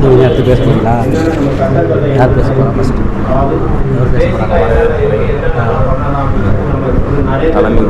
நீங்கள் அடுத்து பேச போகிறீங்களா யார் பேச போகிறா ஃபஸ்ட்டு யார் பேச போகிறாங்க தலைமை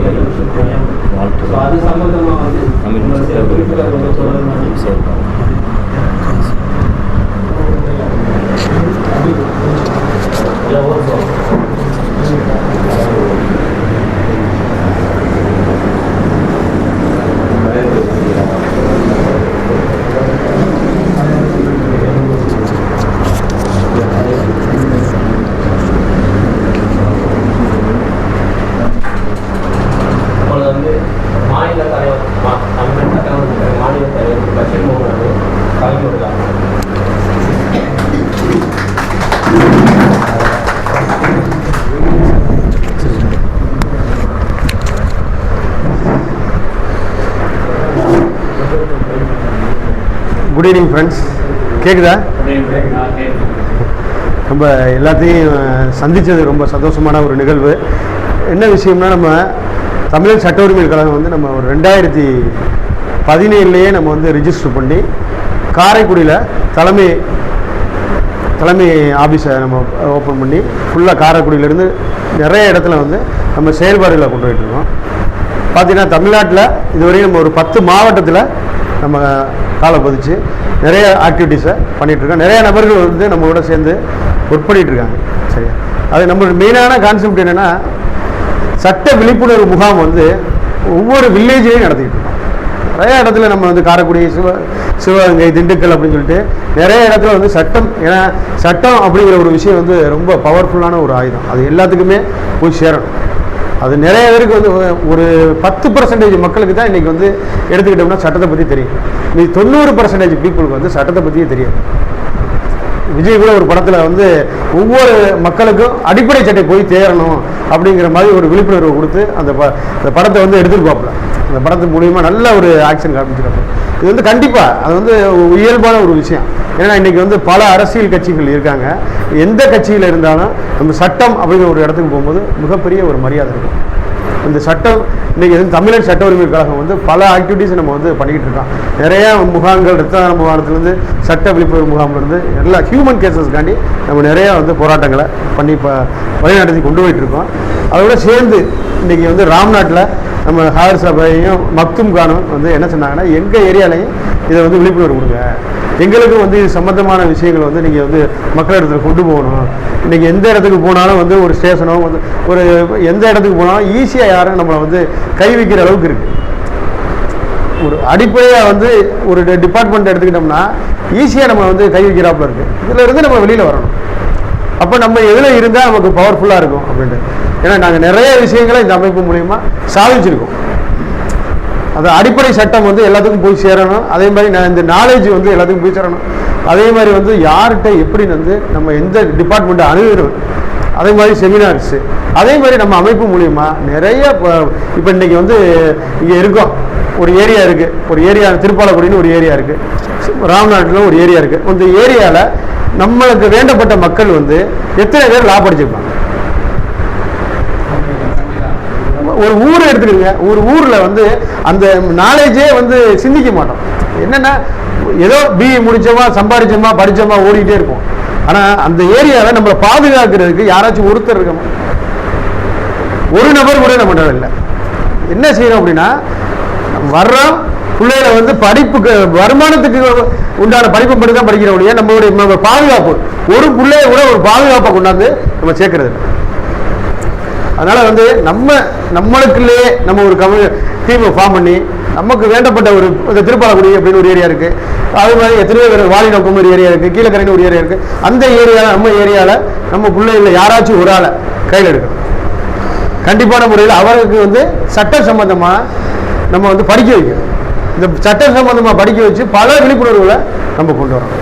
குட் ஈவினிங் ஃப்ரெண்ட்ஸ் கேட்குதா நம்ம எல்லாத்தையும் சந்தித்தது ரொம்ப சந்தோஷமான ஒரு நிகழ்வு. என்ன விஷயம்னா நம்ம தமிழர் சட்ட உரிமை கழகம் வந்து நம்ம ஒரு ரெண்டாயிரத்தி பதினேழுலேயே நம்ம வந்து ரிஜிஸ்டர் பண்ணி காரைக்குடியில் தலைமை தலைமை ஆஃபீஸை நம்ம ஓப்பன் பண்ணி ஃபுல்லாக காரைக்குடியிலேருந்து நிறைய இடத்துல வந்து நம்ம செயல்பாடுகளை கொண்டு போயிட்டுருக்கோம் பார்த்தீங்கன்னா தமிழ்நாட்டில் இதுவரையும் நம்ம ஒரு பத்து மாவட்டத்தில் நம்ம காலை பதிச்சு நிறைய ஆக்டிவிட்டீஸை பண்ணிகிட்ருக்கோம் நிறைய நபர்கள் வந்து நம்மளோட சேர்ந்து ஒர்க் பண்ணிகிட்ருக்காங்க இருக்காங்க சரியா? அது நம்மளோட மெயினான கான்செப்ட் என்னென்னா சட்ட விழிப்புணர்வு முகாம் வந்து ஒவ்வொரு வில்லேஜ்லேயும் நடத்திக்கிட்டு இருக்கோம். நிறைய இடத்துல நம்ம வந்து காரைக்குடி சிவ சிவகங்கை திண்டுக்கல் அப்படின்னு சொல்லிட்டு நிறைய இடத்துல வந்து சட்டம் ஏன்னா சட்டம் அப்படிங்கிற ஒரு விஷயம் வந்து ரொம்ப பவர்ஃபுல்லான ஒரு ஆயுதம். அது எல்லாத்துக்குமே போய் சேரணும். அது நிறைய பேருக்கு வந்து ஒரு பத்து பர்சன்டேஜ் மக்களுக்கு தான் இன்றைக்கி வந்து எடுத்துக்கிட்டோம்னா சட்டத்தை பற்றி தெரியும். நீ தொண்ணூறு பர்சன்டேஜ் பீப்புளுக்கு வந்து சட்டத்தை பற்றியே தெரியாது. விஜய் கூட ஒரு படத்தில் வந்து ஒவ்வொரு மக்களுக்கும் அடிப்படை சட்டை போய் தேரணும் அப்படிங்கிற மாதிரி ஒரு விழிப்புணர்வு கொடுத்து அந்த ப அந்த படத்தை வந்து எடுத்துருப்பாப்புல அந்த படத்து மூலியமாக நல்ல ஒரு ஆக்ஷன் காமிச்சிருப்பாங்க இது வந்து கண்டிப்பாக அது வந்து இயல்பான ஒரு விஷயம். ஏன்னா இன்றைக்கி வந்து பல அரசியல் கட்சிகள் இருக்காங்க. எந்த கட்சியில் இருந்தாலும் நம்ம சட்டம் அப்படிங்கிற ஒரு இடத்துக்கு போகும்போது மிகப்பெரிய ஒரு மரியாதை இருக்கும். இந்த சட்டம் இன்றைக்கி வந்து தமிழர் சட்ட உரிமை கழகம் வந்து பல ஆக்டிவிட்டீஸ் நம்ம வந்து பண்ணிக்கிட்டு இருக்கோம் நிறைய முகாம்கள் ரத்ததான முகாமத்துலேருந்து சட்ட விழிப்புணர்வு முகாம்லேருந்து எல்லா ஹியூமன் கேசஸ்க்காண்டி நம்ம நிறையா வந்து போராட்டங்களை பண்ணி இப்போ வழிநடத்தி கொண்டு போயிட்டு இருக்கோம். அதோட சேர்ந்து இன்னைக்கு வந்து ராம்நாட்டில் நம்ம ஹாயர் சபையும் மக்தும் கானும் வந்து என்ன சொன்னாங்கன்னா எங்கள் ஏரியாலையும் இதை வந்து விழிப்புணர்வு கொடுங்க. எங்களுக்கும் வந்து இது சம்மந்தமான விஷயங்கள் வந்து நீங்கள் வந்து மக்களிடத்தில் கொண்டு போகணும். இன்றைக்கி எந்த இடத்துக்கு போனாலும் வந்து ஒரு ஸ்டேஷனோ வந்து ஒரு எந்த இடத்துக்கு போனாலும் ஈஸியாக யாரும் நம்மளை வந்து கை வைக்கிற அளவுக்கு இருக்குது ஒரு அடிப்படையாக வந்து ஒரு டிபார்ட்மெண்ட் எடுத்துக்கிட்டோம்னா ஈஸியாக நம்ம வந்து கை வைக்கிறாப்புல இருக்குது இதில் இருந்து நம்ம வெளியில் வரணும். அப்போ நம்ம எதில் இருந்தால் நமக்கு பவர்ஃபுல்லாக இருக்கும் அப்படின்ட்டு. ஏன்னா நாங்கள் நிறைய விஷயங்களை இந்த அமைப்பு மூலிமா சாதிச்சிருக்கோம். அது அடிப்படை சட்டம் வந்து எல்லாத்துக்கும் போய் சேரணும். அதே மாதிரி நான் இந்த நாலேஜ் வந்து எல்லாத்துக்கும் போய் சேரணும். அதே மாதிரி வந்து யார்கிட்ட எப்படி வந்து நம்ம எந்த டிபார்ட்மெண்ட்டை அணுகிறோம் அதே மாதிரி செமினார்ஸு அதே மாதிரி நம்ம அமைப்பு மூலிமா நிறைய இப்போ இன்றைக்கி வந்து இங்கே இருக்கோம். ஒரு ஏரியா இருக்குது ஒரு ஏரியா திருப்பாலக்குடின்னு ஒரு ஏரியா இருக்குது ராம்நாட்டில் ஒரு ஏரியா இருக்குது அந்த ஏரியாவில் நம்மளுக்கு வேண்டப்பட்ட மக்கள் வந்து எத்தனை பேர் லா படிச்சிருப்பாங்க? ஒரு ஊரை எடுத்துக்கோங்க. ஒரு ஊரில் வந்து அந்த நாலேஜே வந்து சிந்திக்க மாட்டோம். என்னென்னா ஏதோ பிஇ முடிச்சோமா சம்பாதிச்சோமா படிச்சோமா ஓடிக்கிட்டே இருக்கும் ஆனால் அந்த ஏரியாவில் நம்மளை பாதுகாக்கிறதுக்கு யாராச்சும் ஒருத்தர் இருக்கணும். ஒரு நபர் கூட நம்ம இல்லை. என்ன செய்யறோம் அப்படின்னா வர்றோம். பிள்ளைகளை வந்து படிப்புக்கு வருமானத்துக்கு உண்டான படிப்பை மட்டும் தான் படிக்கிற ஒழிய நம்மளுடைய நம்ம பாதுகாப்பு. ஒரு பிள்ளைய கூட ஒரு பாதுகாப்பை கொண்டாந்து நம்ம சேர்க்கறது அதனால் வந்து நம்ம நம்மளுக்குள்ளேயே நம்ம ஒரு கம டீமை ஃபார்ம் பண்ணி நமக்கு வேண்டப்பட்ட ஒரு இந்த திருப்பாலக்குடி அப்படின்னு ஒரு ஏரியா இருக்குது அது மாதிரி எத்தனையோ பேர் வாலி நோக்கம் ஒரு ஏரியா இருக்குது கீழக்கரைன்னு ஒரு ஏரியா இருக்குது அந்த ஏரியாவில் நம்ம ஏரியாவில் நம்ம பிள்ளைகளில் யாராச்சும் ஒரு ஆளை கையில் எடுக்கணும். கண்டிப்பான முறையில் அவருக்கு வந்து சட்ட சம்பந்தமாக நம்ம வந்து படிக்க வைக்கணும். இந்த சட்ட சம்பந்தமாக படிக்க வச்சு பல விழிப்புணர்வுகளை நம்ம கொண்டு வரோம்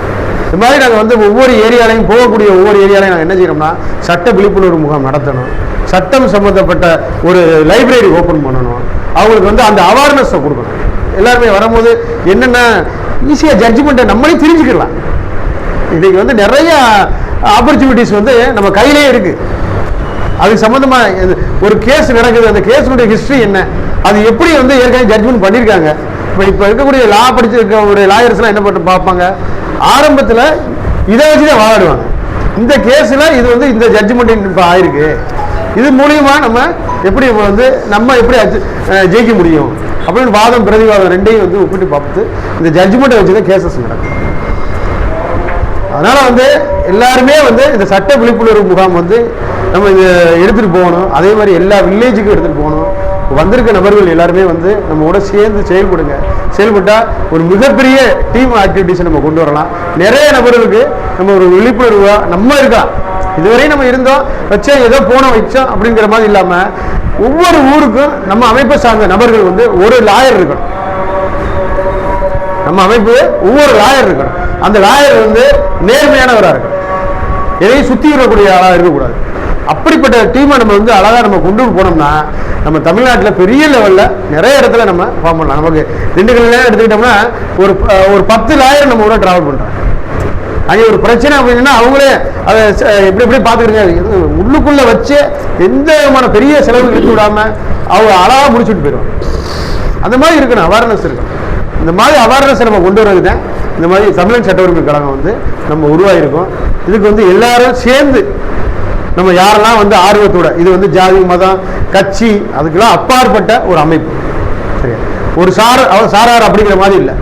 இந்த மாதிரி நாங்கள் வந்து ஒவ்வொரு ஏரியாலையும் போகக்கூடிய ஒவ்வொரு ஏரியாலையும் நாங்கள் என்ன செய்யணும்னா சட்ட விழிப்புணர்வு முகாம் நடத்தணும். சட்டம் சம்மந்தப்பட்ட ஒரு லைப்ரரி ஓப்பன் பண்ணணும். அவங்களுக்கு வந்து அந்த அவேர்னஸை கொடுக்கணும். எல்லாருமே வரும்போது என்னென்ன ஈஸியாக ஜட்ஜ்மெண்ட்டை நம்மளே தெரிஞ்சுக்கலாம். இன்றைக்கி வந்து நிறைய ஆப்பர்ச்சுனிட்டிஸ் வந்து நம்ம கையிலே இருக்குது அது சம்மந்தமாக ஒரு கேஸ் நடக்குது. அந்த கேஸுடைய ஹிஸ்ட்ரி என்ன? அது எப்படி வந்து ஏற்கனவே ஜட்ஜ்மெண்ட் பண்ணியிருக்காங்க இப்போ இப்போ இருக்கக்கூடிய லா படிச்சிருக்க ஒரு லாயர்ஸ்லாம் என்ன பண்ணி பார்ப்பாங்க? ஆரம்பத்தில் இதை வச்சு தான் வாதாடுவாங்க. இந்த கேஸில் இது வந்து இந்த ஜட்ஜ்மெண்ட் இப்போ ஆயிருக்கு. இது மூலியமாக நம்ம எப்படி வந்து நம்ம எப்படி ஜெயிக்க முடியும்? அப்படின்னு வாதம் பிரதிவாதம் ரெண்டையும் வந்து ஒப்பிட்டு பார்த்து இந்த ஜட்ஜ்மெண்ட்டை வச்சு தான் கேசஸ் நடக்கும் அதனால் வந்து எல்லாருமே வந்து இந்த சட்ட விழிப்புணர்வு முகாம் வந்து நம்ம இதை எடுத்துகிட்டு போகணும். அதே மாதிரி எல்லா வில்லேஜுக்கும் எடுத்துகிட்டு போகணும். வந்திருக்க நபர்கள் எல்லாருமே வந்து நம்ம கூட சேர்ந்து செயல்படுங்க. செயல்பட்டால் ஒரு மிகப்பெரிய டீம் ஆக்டிவிட்டிஸை நம்ம கொண்டு வரலாம். நிறைய நபர்களுக்கு நம்ம ஒரு விழிப்புணர்வாக நம்ம இருக்கலாம். இதுவரையும் நம்ம இருந்தோம் வச்சோம் ஏதோ போனோம் வச்சோம் அப்படிங்கிற மாதிரி இல்லாமல் ஒவ்வொரு ஊருக்கும் நம்ம அமைப்பை சார்ந்த நபர்கள் வந்து ஒரு லாயர் இருக்கணும். நம்ம அமைப்பு ஒவ்வொரு லாயர் இருக்கணும். அந்த லாயர் வந்து நேர்மையானவராக இருக்கணும். எதையும் சுற்றி விடக்கூடிய ஆளாக இருக்கக்கூடாது. அப்படிப்பட்ட டீமை நம்ம வந்து அழகாக நம்ம கொண்டு போனோம்னா நம்ம தமிழ்நாட்டில் பெரிய லெவலில் நிறைய இடத்துல நம்ம ஃபார்ம் பண்ணலாம். நமக்கு திண்டுக்கல்லாம் எடுத்துக்கிட்டோம்னா ஒரு ஒரு பத்து லாயர் நம்ம கூட ட்ராவல் பண்ணுறோம் அங்கே ஒரு பிரச்சனை அப்படின்னா அவங்களே அதை எப்படி எப்படி பார்த்துக்கிறீங்க உள்ளுக்குள்ளே வச்சு எந்த விதமான பெரிய செலவு இழுத்து விடாமல் அவங்க அழகாக முடிச்சுட்டு போயிடுவாங்க. அந்த மாதிரி இருக்கணும் அவேர்னஸ் இருக்கணும். இந்த மாதிரி அவேர்னஸ் நம்ம கொண்டு வரது தான் இந்த மாதிரி தமிழன் சட்ட உரிமை கழகம் வந்து நம்ம உருவாகிருக்கோம் இதுக்கு வந்து எல்லாரும் சேர்ந்து நம்ம யாரெல்லாம் வந்து ஆர்வத்தோட இது வந்து ஜாதி மதம் கட்சி அதுக்கெல்லாம் அப்பாற்பட்ட ஒரு அமைப்பு. சரியா? ஒரு சார் அவர் சாரார் அப்படிங்கிற மாதிரி இல்லை.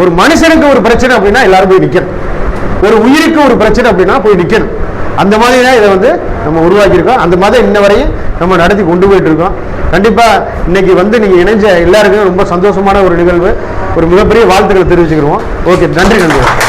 ஒரு மனுஷனுக்கு ஒரு பிரச்சனை அப்படின்னா எல்லாரும் போய் நிற்கணும் ஒரு உயிருக்கு ஒரு பிரச்சனை அப்படின்னா போய் நிற்கணும் அந்த மாதிரி தான் இதை வந்து நம்ம உருவாக்கியிருக்கோம். அந்த மாதிரி இன்ன வரையும் நம்ம நடத்தி கொண்டு போயிட்டு இருக்கோம் கண்டிப்பாக இன்னைக்கு வந்து நீங்கள் இணைஞ்ச எல்லாருக்கும் ரொம்ப சந்தோஷமான ஒரு நிகழ்வு. ஒரு மிகப்பெரிய வாழ்த்துக்களை தெரிவிச்சுக்கிறோம் ஓகே நன்றி நன்றி